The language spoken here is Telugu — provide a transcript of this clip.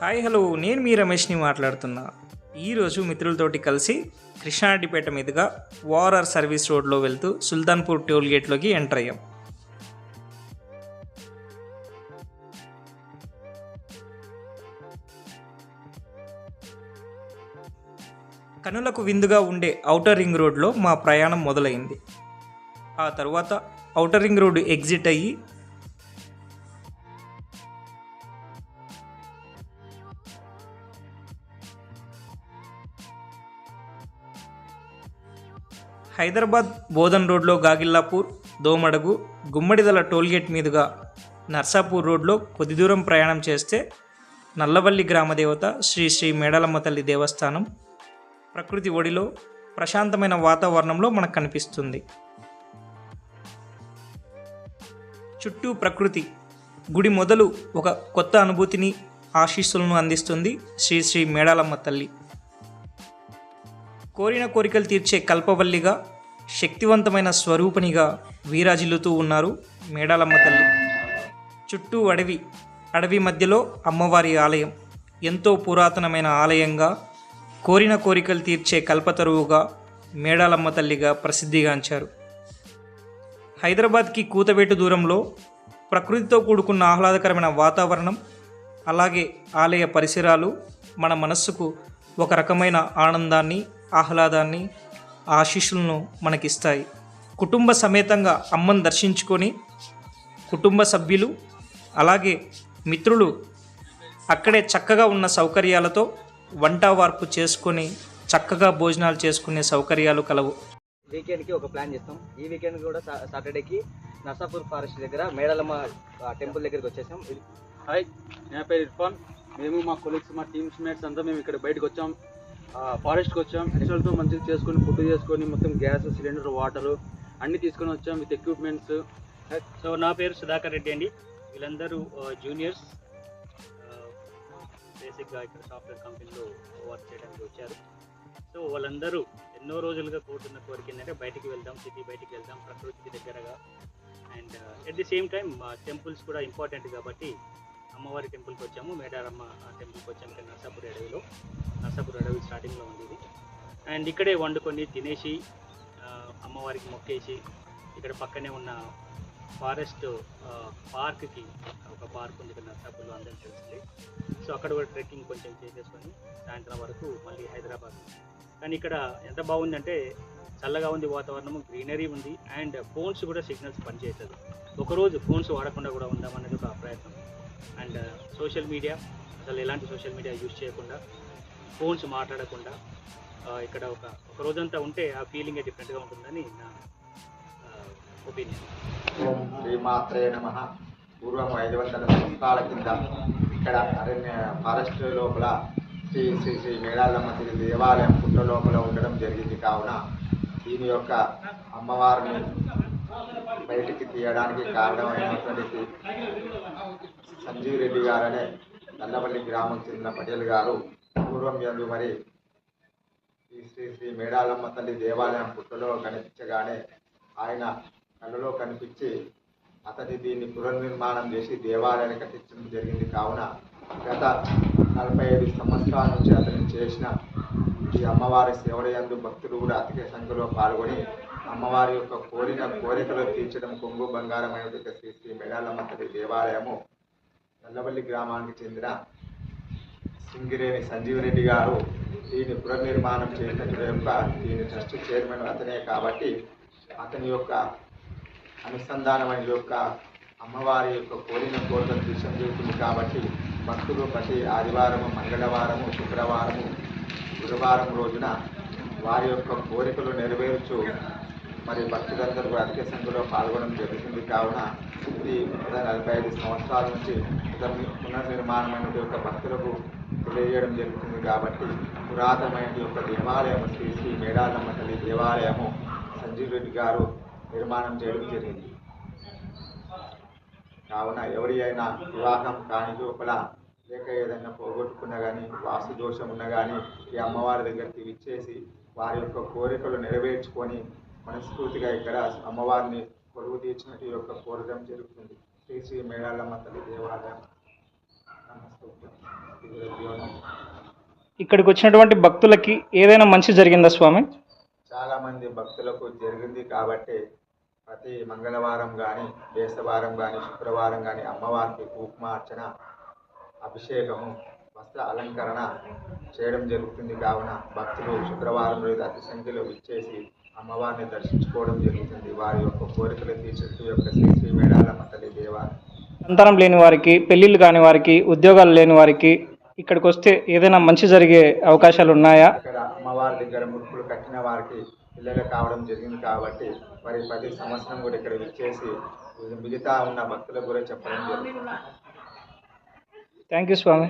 Hi hello. నేను మీ రమేష్ని మాట్లాడుతున్నా. ఈరోజు మిత్రులతోటి కలిసి కృష్ణారెడ్డిపేట మీదుగా వారర్ సర్వీస్ రోడ్లో వెళ్తూ సుల్తాన్పూర్ టోల్ గేట్లోకి ఎంటర్ అయ్యాం. కనులకు విందుగా ఉండే ఔటర్ రింగ్ రోడ్లో మా ప్రయాణం మొదలైంది. ఆ తర్వాత ఔటర్ రింగ్ రోడ్ ఎగ్జిట్ అయ్యి హైదరాబాద్ బోధన్ రోడ్లో గాగిల్లాపూర్ దోమడగు గుమ్మడిదల టోల్గేట్ మీదుగా నర్సాపూర్ రోడ్లో కొద్ది దూరం ప్రయాణం చేస్తే నల్లవల్లి గ్రామదేవత శ్రీ శ్రీ మేడలమ్మ తల్లి దేవస్థానం ప్రకృతి ఒడిలో ప్రశాంతమైన వాతావరణంలో మనకు కనిపిస్తుంది. చుట్టూ ప్రకృతి గుడి మొదలు ఒక కొత్త అనుభూతిని ఆశీస్సులను అందిస్తుంది శ్రీ శ్రీ మేడాలమ్మ తల్లి. కోరిన కోరికలు తీర్చే కల్పవల్లిగా శక్తివంతమైన స్వరూపిణిగా వీరాజిల్లుతూ ఉన్నారు మేడాలమ్మ తల్లి. చుట్టూ అడవి అడవి మధ్యలో అమ్మవారి ఆలయం. ఎంతో పురాతనమైన ఆలయంగా కోరిన కోరికలు తీర్చే కల్పతరువుగా మేడాలమ్మ తల్లిగా ప్రసిద్ధిగాంచారు హైదరాబాద్కి కూతవేటు దూరంలో ప్రకృతితో కూడుకున్న ఆహ్లాదకరమైన వాతావరణం అలాగే ఆలయ పరిసరాలు మన మనస్సుకు ఒక రకమైన ఆనందాన్ని ఆహ్లాదాన్ని ఆశీస్సులను మనకిస్తాయి. కుటుంబ సమేతంగా అమ్మను దర్శించుకొని కుటుంబ సభ్యులు అలాగే మిత్రులు అక్కడే చక్కగా ఉన్న సౌకర్యాలతో వంట వార్పు చేసుకొని చక్కగా భోజనాలు చేసుకునే సౌకర్యాలు కలవు. వీకెండ్కి ఒక ప్లాన్ చేస్తాం. ఈ వీకెండ్ కూడా సాటర్డేకి నర్సాపూర్ ఫారెస్ట్ దగ్గర మేడలమ్మ టెంపుల్ దగ్గరికి వచ్చేసాం. హాయ్ నా పేరు ఇర్ఫాన్. మేము మా కొలీగ్స్ మా టీమ్స్ మేట్స్ అంతా మేము ఇక్కడ బయటకు వచ్చాం. ఫారెస్ట్కి వచ్చాం. ఎక్స్ట్రాలతో మంచిగా చేసుకొని ఫుడ్ చేసుకొని మొత్తం గ్యాస్ సిలిండర్ వాటర్ అన్నీ తీసుకొని వచ్చాం విత్ ఎక్విప్మెంట్స్ సో నా పేరు సుధాకర్ రెడ్డి అండి. వీళ్ళందరూ జూనియర్స్ బేసిక్గా ఇక్కడ సాఫ్ట్వేర్ కంపెనీలో వర్క్ చేయడానికి వచ్చారు. సో వాళ్ళందరూ ఎన్నో రోజులుగా కోరుతున్న కోరిక ఏంటంటే బయటికి వెళ్దాం సిటీ బయటికి వెళ్దాం ప్రకృతికి దగ్గరగా. And at the same time temples కూడా ఇంపార్టెంట్ కాబట్టి అమ్మవారి టెంపుల్కి వచ్చాము. మేడారమ్మ టెంపుల్కి వచ్చాము ఇక్కడ నర్సాపూర్ అడవిలో. నర్సాపూర్ అడవి స్టార్టింగ్లో ఉంది ఇది. అండ్ ఇక్కడే వండుకొని తినేసి అమ్మవారికి మొక్కేసి ఇక్కడ పక్కనే ఉన్న ఫారెస్ట్ పార్క్కి ఒక పార్క్ ఉంది ఇక్కడ నర్సాపూర్లో అందరికీ తెలుస్తుంది సో అక్కడ కూడా ట్రెక్కింగ్ కొంచెం చేసేసుకొని సాయంత్రం వరకు మళ్ళీ హైదరాబాద్ కానీ ఇక్కడ ఎంత బాగుందంటే చల్లగా ఉంది వాతావరణము గ్రీనరీ ఉంది అండ్ ఫోన్స్ కూడా సిగ్నల్స్ పనిచేయట్లేదు. ఒకరోజు ఫోన్స్ వాడకుండా కూడా ఉందామనేది ఒక ప్రయత్నం. అండ్ uh, సోషల్ మీడియా అసలు ఎలాంటి సోషల్ మీడియా యూజ్ చేయకుండా ఫోన్స్ మాట్లాడకుండా uh, ఇక్కడ ఒక ఒక రోజంతా ఉంటే ఆ ఫీలింగే డిఫరెంట్గా ఉంటుందని నా uh, ఒపీనియన్ శ్రీమాత్రే నమ. పూర్వం ఐదు వందల సంవత్సరాల కింద ఇక్కడ అరణ్య ఫారెస్ట్ లోపల శ్రీ శ్రీ శ్రీ మేడాలమ్మ తిరి దేవాలయం పుట్ట లోపల ఉండడం జరిగింది కావున దీని యొక్క అమ్మవారిని బయటికి తీయడానికి కారణమైనటువంటి సంజీవ్ రెడ్డి గారనే నల్లపల్లి గ్రామం చెందిన పటేల్ గారు పూర్వం ఎందు మరి ఈ శ్రీ శ్రీ మేడాలమ్మ తల్లి దేవాలయం పుట్టలో కనిపించగానే ఆయన కళ్ళలో కనిపించి అతని దీన్ని పునర్నిర్మాణం చేసి దేవాలయాన్ని కట్టించడం జరిగింది. కావున గత నలభై ఐదు సంవత్సరాల నుంచి అతను చేసిన ఈ అమ్మవారి సేవలయందు భక్తులు కూడా అతిక సంఖ్యలో పాల్గొని అమ్మవారి యొక్క కోరిన కోరికలు తీర్చడం కొంగు బంగారమైనటువంటి శ్రీ శ్రీ మేడాలమ్మ తల్లి దేవాలయము నల్లవల్లి గ్రామానికి చెందిన సింగిరేణి సంజీవ్ రెడ్డి గారు దీన్ని పునర్నిర్మాణం చేసిన యొక్క దీని ట్రస్ట్ చైర్మన్ అతనే కాబట్టి అతని యొక్క అనుసంధానమైన యొక్క అమ్మవారి యొక్క కోరిన కోరికలు దృశ్యం జరుగుతుంది కాబట్టి భక్తులు ప్రతి ఆదివారము మంగళవారము శుక్రవారము గురువారం రోజున వారి యొక్క కోరికలు నెరవేర్చు మరి భక్తులందరూ అధిక సంఖ్యలో పాల్గొనడం జరుగుతుంది. కావున ఇది నలభై ఐదు సంవత్సరాల నుంచి పునర్నిర్మాణమైన యొక్క భక్తులకు తెలియజేయడం జరుగుతుంది కాబట్టి పురాతనమైన యొక్క దేవాలయం శ్రీ శ్రీ మేడాలమ్మ తల్లి దేవాలయము సంజీవ్ రెడ్డి గారు నిర్మాణం చేయడం జరిగింది. కావున ఎవరి అయినా వివాహం కాని లోపల లేక ఏదైనా పోగొట్టుకున్నా కానీ వాస్తు దోషం ఉన్నా కానీ ఈ అమ్మవారి దగ్గరికి ఇచ్చేసి వారి యొక్క కోరికలు నెరవేర్చుకొని మనస్ఫూర్తిగా ఇక్కడ అమ్మవారిని కొలువు తీర్చినట్టు యొక్క కోరడం జరుగుతుంది. శ్రీ శ్రీ మేడాలమ్మ తల్లి దేవాలయం. ఇక్కడికి వచ్చినటువంటి భక్తులకి ఏదైనా మంచి జరిగిందా స్వామి? చాలా మంది భక్తులకు జరిగింది కాబట్టి ప్రతి మంగళవారం కానీ బేస్తవారం కానీ శుక్రవారం కానీ అమ్మవారికి కుంకుమార్చన అభిషేకము వస్త్ర అలంకరణ చేయడం జరుగుతుంది. కావున భక్తులు శుక్రవారం రోజు అతి సంఖ్యలో విచ్చేసి అమ్మవారిని దర్శించుకోవడం జరుగుతుంది. వారి యొక్క కోరికలు తీర్చుతూ యొక్క శ్రీ శ్రీ మేడాలమ్మ తల్లి దేవాలయం. సంతానం లేని వారికి పెళ్ళిళ్ళు కాని వారికి ఉద్యోగాలు లేని వారికి ఇక్కడికి వస్తే ఏదైనా మంచి జరిగే అవకాశాలు ఉన్నాయా? ఇక్కడ అమ్మవారి దగ్గర ముడుపులు కట్టిన వారికి పిల్లలు కావడం జరిగింది కాబట్టి మరి ప్రతి సంవత్సరం కూడా ఇక్కడ విచ్చేసి మిగతా ఉన్న భక్తులకు కూడా చెప్పడం జరుగుతుంది. Thank you Swamy.